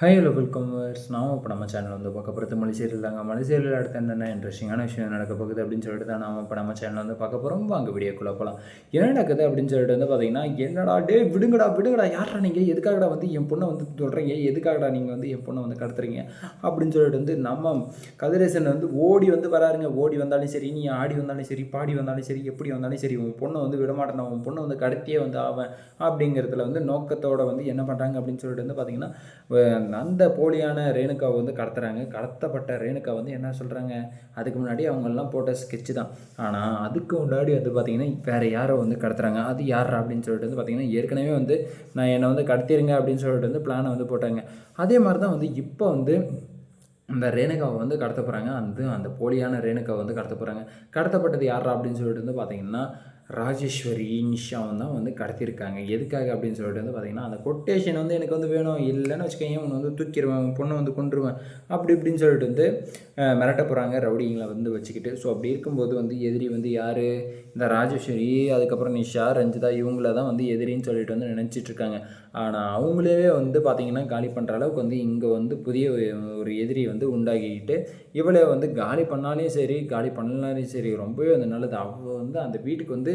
Hi hello welcome நாம் இப்போ நம்ம சேனல் வந்து பார்க்க போகிறது மலை தாங்க. மலை சீரியல் அடுத்து என்னென்ன இன்ட்ரெஸ்டிங்கான விஷயம் நடக்க போகுது அப்படின்னு சொல்லிட்டு தான் நாம இப்போ நம்ம சேனல் வந்து பார்க்க போகிறோம் வாங்க வீடியோக்குள்ளே போகலாம் என்ன நடக்குது அப்படின்னு சொல்லிட்டு வந்து பார்த்தீங்கன்னா என்னடா டே விடுங்கடா விடுங்கடா. யாரா நீங்கள் எதுக்காகடா வந்து என் பொண்ணை வந்து சொல்கிறீங்க எதுக்காகடா நீங்கள் வந்து என் பொண்ணை வந்து கடத்துறீங்க? அப்படின்னு சொல்லிட்டு வந்து நம்ம கதிரேசன் வந்து ஓடி வந்து வராருங்க. ஓடி வந்தாலும் சரி நீ ஆடி வந்தாலும் சரி பாடி வந்தாலும் சரி எப்படி வந்தாலும் சரி உன் பொண்ணை வந்து விடமாட்டேன் உன் பொண்ணை வந்து கடத்தியே வந்து ஆவேன். அப்படிங்கிறதுல வந்து நோக்கத்தோட வந்து என்ன பண்ணுறாங்க அப்படின்னு சொல்லிட்டு வந்து பார்த்தீங்கன்னா அந்த போலியான ரேணுகாவை வந்து கடத்துறாங்க. கடத்தப்பட்ட ரேணுகா வந்து என்ன சொல்கிறாங்க அதுக்கு முன்னாடி அவங்கெல்லாம் போட்ட ஸ்கெட்சு தான். ஆனால் அதுக்கு முன்னாடி வந்து பார்த்திங்கன்னா வேறு யாரோ வந்து கடத்துறாங்க. அது யார் அப்படின்னு சொல்லிட்டு வந்து பார்த்திங்கன்னா ஏற்கனவே வந்து நான் என்னை வந்து கடத்திடுங்க அப்படின்னு சொல்லிட்டு வந்து பிளானை வந்து போட்டாங்க. அதே மாதிரி தான் வந்து இப்போ வந்து இந்த ரேணுகாவை வந்து கடத்த போகிறாங்க அந்த அந்த போலியான ரேணுகாவை வந்து கடத்த போகிறாங்க கடத்தப்பட்டது யாரா அப்படின்னு சொல்லிட்டு வந்து பார்த்திங்கன்னா ராஜேஸ்வரி நிஷாவும் தான் வந்து கடத்திருக்காங்க எதுக்காக அப்படின்னு சொல்லிட்டு வந்து பார்த்தீங்கன்னா அந்த கொட்டேஷன் வந்து எனக்கு வந்து வேணும் இல்லைன்னு வச்சுக்கோங்க உன்னை வந்து தூக்கிடுவேன் உன் பொண்ணை வந்து கொண்டுருவேன் அப்படி இப்படின்னு சொல்லிட்டு வந்து மிரட்ட போகிறாங்க ரவுடிங்களை வந்து வச்சுக்கிட்டு. ஸோ அப்படி இருக்கும்போது வந்து எதிரி வந்து யார்? இந்த ராஜேஸ்வரி அதுக்கப்புறம் நிஷா ரஞ்சிதா இவங்கள தான் வந்து எதிரின்னு சொல்லிட்டு வந்து நினச்சிட்டு இருக்காங்க ஆனால் அவங்களே வந்து பார்த்திங்கன்னா காலி பண்ணுற அளவுக்கு வந்து இங்கே வந்து புதிய ஒரு எதிரி வந்து உண்டாகிக்கிட்டு இவளை வந்து காலி பண்ணாலும் சரி காலி பண்ணலாலும் சரி ரொம்பவே வந்து நல்லது. அவள் வந்து அந்த வீட்டுக்கு வந்து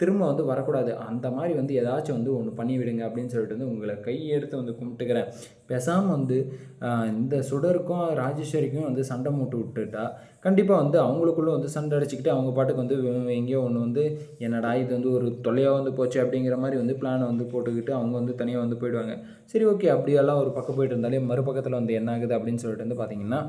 திரும்ப வந்து வரக்கூடாது. அந்த மாதிரி வந்து ஏதாச்சும் வந்து ஒன்று பண்ணி விடுங்க அப்படின்னு சொல்லிட்டு வந்து உங்களை கையெடுத்து வந்து கும்பிட்டுக்கிறேன். பேசாமல் வந்து இந்த சுடருக்கும் ராஜேஸ்வரிக்கும் வந்து சண்டை மூட்டு விட்டுட்டா கண்டிப்பாக வந்து அவங்களுக்குள்ளே வந்து சண்டை அடிச்சுக்கிட்டு அவங்க பாட்டுக்கு வந்து எங்கேயோ ஒன்று வந்து என்னடா இது வந்து ஒரு தொல்லையாக வந்து போச்சு? அப்படிங்கிற மாதிரி வந்து பிளானை வந்து போட்டுக்கிட்டு அவங்க வந்து தனியாக வந்து போயிடுவாங்க. சரி ஓகே. அப்படியெல்லாம் ஒரு பக்கம் போயிட்டு இருந்தாலே மறுபக்கத்தில் வந்து என்ன ஆகுது அப்படின்னு சொல்லிட்டு வந்து பார்த்திங்கன்னா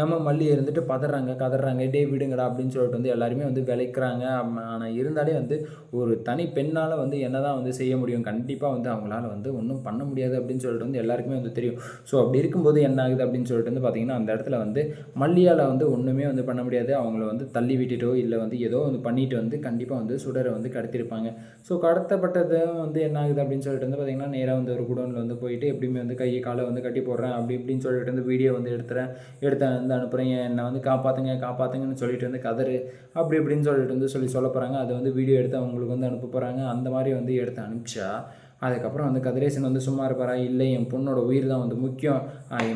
நம்ம மல்லி இருந்துட்டு பதறாங்க கதறாங்க டே விடுங்கடா அப்படின்னு சொல்லிட்டு வந்து எல்லாருமே வந்து விளைக்கிறாங்க. ஆனால் இருந்தாலே வந்து ஒரு தனி பெண்ணால் வந்து என்னதான் வந்து செய்ய முடியும் கண்டிப்பாக வந்து அவங்களால வந்து ஒன்றும் பண்ண முடியாது அப்படின்னு சொல்லிட்டு வந்து எல்லாருக்குமே வந்து தெரியும். ஸோ அப்படி இருக்கும்போது என்ன ஆகுது அப்படின்னு சொல்லிட்டு வந்து பார்த்தீங்கன்னா அந்த இடத்துல வந்து மல்லியால் வந்து ஒன்றுமே வந்து பண்ண முடியாது. அவங்கள வந்து தள்ளி விட்டுட்டோ இல்லை வந்து ஏதோ வந்து பண்ணிட்டு வந்து கண்டிப்பாக வந்து சுடரை வந்து கடத்திருப்பாங்க. ஸோ கடத்தப்பட்டது வந்து என்ன ஆகுது அப்படின்னு சொல்லிட்டு வந்து பார்த்தீங்கன்னா நேராக வந்து ஒரு குடோனில் வந்து போயிட்டு எப்படியுமே வந்து கையை காலை வந்து கட்டி போடுறேன் அப்படி இப்படின்னு சொல்லிட்டு வந்து வீடியோ வந்து எடுத்துறேன். எடுத்து வந்து அனுப்புகிறேன் என்னை வந்து காப்பாற்றுங்க காப்பாற்றுங்கன்னு சொல்லிட்டு வந்து கதறு அப்படி இப்படின்னு சொல்லிட்டு வந்து சொல்லி சொல்ல போகிறாங்க அதை வந்து வீடியோ எடுத்து அவங்களுக்கு வந்து அனுப்ப போகிறாங்க அந்த மாதிரி வந்து எடுத்து அனுப்பிச்சா அதுக்கப்புறம் வந்து கதிரேசன் வந்து சும்மா இருப்பாரா? இல்லை என் பொண்ணோட உயிர் தான் வந்து முக்கியம்.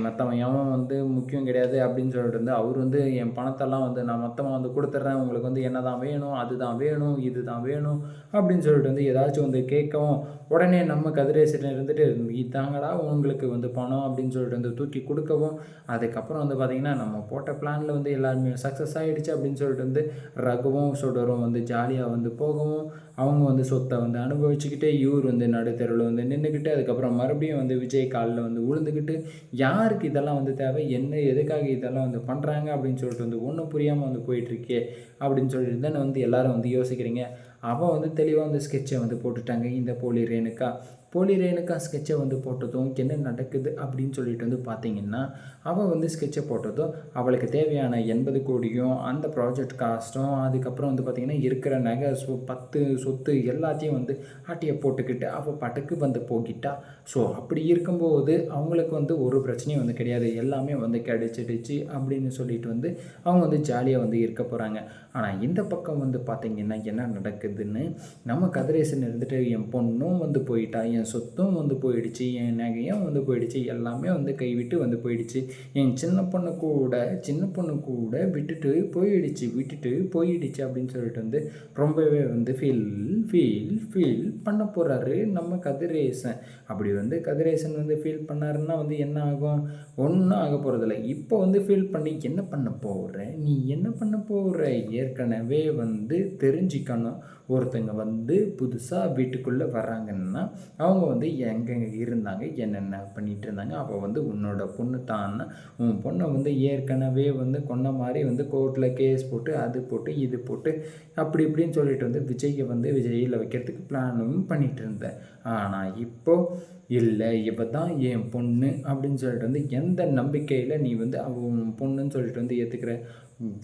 மற்றவன் எவன் வந்து முக்கியம் கிடையாது அப்படின்னு சொல்லிட்டு வந்து அவர் வந்து என் பணத்தெல்லாம் வந்து நான் மொத்தமாக வந்து கொடுத்துட்றேன். உங்களுக்கு வந்து என்ன தான் வேணும் அதுதான் வேணும் இது தான் வேணும் அப்படின்னு சொல்லிட்டு வந்து ஏதாச்சும் வந்து கேட்கவும் உடனே நம்ம கதிரேசன் இருந்துட்டு இதாங்கடா உங்களுக்கு வந்து பணம் அப்படின்னு சொல்லிட்டு வந்து தூக்கி கொடுக்கவும் அதுக்கப்புறம் வந்து பார்த்திங்கன்னா நம்ம போட்ட பிளானில் வந்து எல்லாருமே சக்ஸஸ் ஆகிடுச்சு அப்படின்னு சொல்லிட்டு வந்து ரகுவும் சுடரும் வந்து ஜாலியாக வந்து போகவும் அவங்க வந்து சொத்தை வந்து அனுபவிச்சுக்கிட்டு இவர் வந்து நடுத்தருவில் வந்து நின்றுக்கிட்டு அதுக்கப்புறம் மறுபடியும் வந்து விஜய் காலில் வந்து விழுந்துக்கிட்டு யாருக்கு இதெல்லாம் வந்து தேவை? என்ன எதுக்காக இதெல்லாம் வந்து பண்ணுறாங்க அப்படின்னு சொல்லிட்டு வந்து ஒன்றும் புரியாமல் வந்து போயிட்டுருக்கே அப்படின்னு சொல்லிட்டு தான் வந்து எல்லாரும் வந்து யோசிக்கிறீங்க. அவன் வந்து தெளிவாக வந்து ஸ்கெட்சை வந்து போட்டுட்டாங்க. இந்த போலி ரேணுக்கா போலி ரேணுக்கா ஸ்கெட்சை வந்து போட்டதும் என்ன நடக்குது? அப்படின்னு சொல்லிட்டு வந்து பார்த்தீங்கன்னா அவள் வந்து ஸ்கெட்சை போட்டதும் அவளுக்கு தேவையான எண்பது கோடியும் அந்த ப்ராஜெக்ட் காஸ்ட்டும் அதுக்கப்புறம் வந்து பார்த்திங்கன்னா இருக்கிற நகை சொ பத்து சொத்து எல்லாத்தையும் வந்து ஆட்டியை போட்டுக்கிட்டு அவள் பட்டுக்கு வந்து போகிட்டா. ஸோ அப்படி இருக்கும்போது அவங்களுக்கு வந்து ஒரு பிரச்சனையும் வந்து கிடையாது. எல்லாமே வந்து கிடைச்சிடுச்சு அப்படின்னு சொல்லிட்டு வந்து அவங்க வந்து ஜாலியாக வந்து இருக்க போகிறாங்க ஆனால் இந்த பக்கம் வந்து பார்த்திங்கன்னா என்ன நடக்குதுன்னு நம்ம கதிரேசன் இருந்துட்டு என் பொண்ணும் வந்து போயிட்டா என் சொத்தும் வந்து போயிடுச்சு என் நகையும் வந்து போயிடுச்சு எல்லாமே வந்து கைவிட்டு வந்து போயிடுச்சு. என் சின்ன பொண்ணு கூட சின்ன பொண்ணு கூட விட்டுட்டு போயிடுச்சு விட்டுட்டு போயிடுச்சு அப்படின்னு சொல்லிட்டு வந்து ரொம்பவே வந்து ஃபீல் ஃபீல் ஃபீல் பண்ண போகிறாரு நம்ம கதிரேசன். அப்படி வந்து கதிரேசன் வந்து ஃபீல் பண்ணாருன்னா வந்து என்ன ஆகும்? ஒன்றும் ஆக போகிறதில்ல இப்போ வந்து ஃபீல் பண்ணி என்ன பண்ண போகிற நீ என்ன பண்ண போகிற ஏற்கனவே வந்து தெரிஞ்சுக்கணும். ஒருத்தங்க வந்து புதுசாக வீட்டுக்குள்ளே வராங்கன்னா அவங்க வந்து எங்கெங்கே இருந்தாங்க என்னென்ன பண்ணிகிட்டு இருந்தாங்க அப்போ வந்து உன்னோட பொண்ணு தான் உன் பொண்ணை வந்து ஏற்கனவே வந்து கொன்ன மாதிரி வந்து கோர்ட்டில் கேஸ் போட்டு அது போட்டு இது போட்டு அப்படி இப்படின்னு சொல்லிட்டு வந்து விஜயை வந்து விஜயில் வைக்கிறதுக்கு பிளானும் பண்ணிகிட்டு இருந்தேன் ஆனால் இப்போது இல்லை இவ தான் என் பொண்ணு அப்படின்னு சொல்லிட்டு வந்து எந்த நம்பிக்கையில் நீ வந்து அவன் பொண்ணுன்னு சொல்லிட்டு வந்து ஏற்றுக்கிற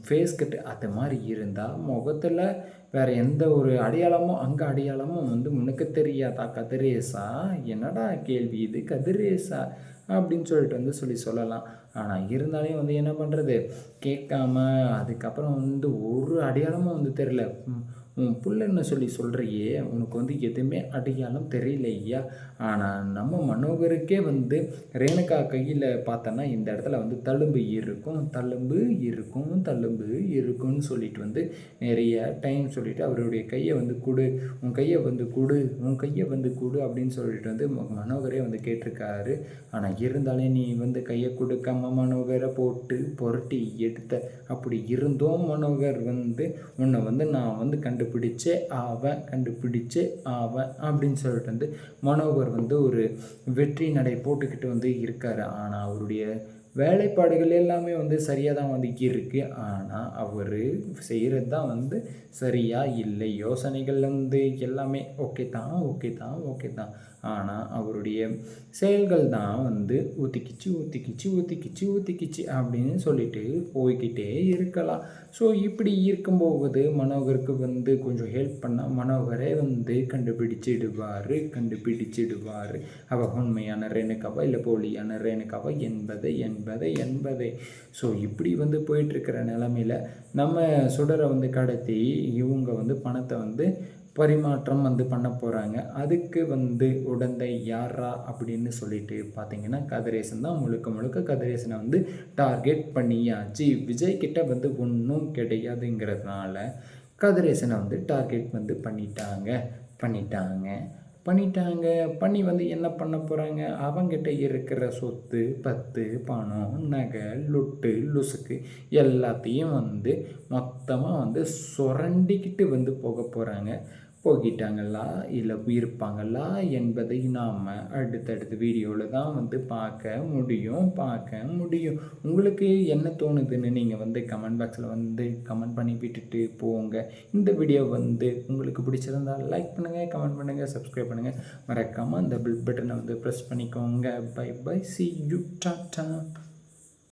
ஃபேஸ் கட்டு அது மாதிரி இருந்தால் முகத்தில் வேறு எந்த ஒரு அடையாளமும் அங்கே அடையாளமும் வந்து உனக்கு தெரியாதா? கதிரேசா? என்னடா கேள்வி இது? கதிரேசா? அப்படின்னு சொல்லிட்டு வந்து சொல்லி சொல்லலாம். ஆனால் இருந்தாலே வந்து என்ன பண்ணுறது கேட்காம அதுக்கப்புறம் வந்து ஒரு அடையாளமும் வந்து தெரில உன் புள்ளன்னு சொல்லி சொல்கிறியே உனக்கு வந்து எதுவுமே அடையாளம் தெரியலையா? ஆனால் நம்ம மனோகருக்கே வந்து ரேணுகா கையில் பார்த்தோன்னா இந்த இடத்துல வந்து தழும்பு இருக்கும் தழும்பு இருக்கும் தழும்பு இருக்கும்னு சொல்லிட்டு வந்து நிறைய டைம் சொல்லிவிட்டு அவருடைய கையை வந்து கொடு உன் கையை வந்து கொடு உன் கையை வந்து கொடு அப்படின்னு சொல்லிட்டு வந்து மனோகரே வந்து கேட்டிருக்காரு. ஆனால் இருந்தாலே நீ வந்து கையை கொடுக்காம மனோகரை போட்டு புரட்டி எடுத்த அப்படி இருந்தும் மனோகர் வந்து. உன்னை வந்து நான் வந்து கண்டுபிடிச்சே அவன் கண்டுபிடிச்சே அவன் அப்படின்னு சொல்லிட்டு வந்து மனோகர் வந்து ஒரு வெற்றி நடை போட்டுக்கிட்டு வந்து இருக்காரு. ஆனால் அவருடைய வேலைப்பாடுகள் எல்லாமே வந்து சரியாக தான் வந்து இருக்குது ஆனால் அவர் செய்கிறது தான் வந்து சரியாக இல்லை. யோசனைகள் வந்து எல்லாமே ஓகே தான் ஓகே தான் ஓகே தான். ஆனால் அவருடைய செயல்கள் தான் வந்து ஊற்றிக்கிச்சு ஊற்றிக்கிச்சு ஊற்றிக்கிச்சு ஊற்றிக்கிச்சு அப்படின்னு சொல்லிட்டு போய்கிட்டே இருக்கலாம். ஸோ இப்படி இருக்கும்போது மனோகருக்கு வந்து கொஞ்சம் ஹெல்ப் பண்ணால் மனோகரே வந்து கண்டுபிடிச்சிடுவார் கண்டுபிடிச்சிடுவார். அவ உண்மையான ரேணுக்காவா இல்லை போலியான ரேணுக்காவா என்பதை என்பதை என்பதை. ஸோ இப்படி வந்து போயிட்டுருக்கிற நிலமையில நம்ம சுடரை வந்து கடத்தி இவங்க வந்து பணத்தை வந்து பரிமாற்றம் வந்து பண்ண போகிறாங்க அதுக்கு வந்து உடந்தை யாரா அப்படின்னு சொல்லிட்டு பார்த்தீங்கன்னா கதிரேசன் தான் முழுக்க முழுக்க கதிரேசனை வந்து டார்கெட் பண்ணியாச்சு. விஜய் கிட்ட வந்து ஒன்றும் கிடையாதுங்கிறதுனால கதிரேசனை வந்து டார்கெட் வந்து பண்ணிட்டாங்க. பண்ணிட்டாங்க. பண்ணிட்டாங்க. பண்ணி வந்து என்ன பண்ண போகிறாங்க அவங்ககிட்ட இருக்கிற சொத்து பத்து பணம் நகை லுட்டு லுசுக்கு எல்லாத்தையும் வந்து மொத்தமாக வந்து சுரண்டிக்கிட்டு வந்து போக போகிறாங்க போகிட்டாங்களா? இல்லை இருப்பாங்களா என்பதை நாம் அடுத்தடுத்த வீடியோவில் தான் வந்து பார்க்க முடியும் பார்க்க முடியும். உங்களுக்கு என்ன தோணுதுன்னு நீங்கள் வந்து கமெண்ட் பாக்ஸில் வந்து கமெண்ட் பண்ணி விட்டுட்டு போங்க. இந்த வீடியோ வந்து உங்களுக்கு பிடிச்சிருந்தால் லைக் பண்ணுங்கள் கமெண்ட் பண்ணுங்கள் சப்ஸ்கிரைப் பண்ணுங்கள் மறக்காமல் அந்த பில் பட்டனை வந்து ப்ரெஸ் பண்ணிக்கோங்க. Bye bye see you tata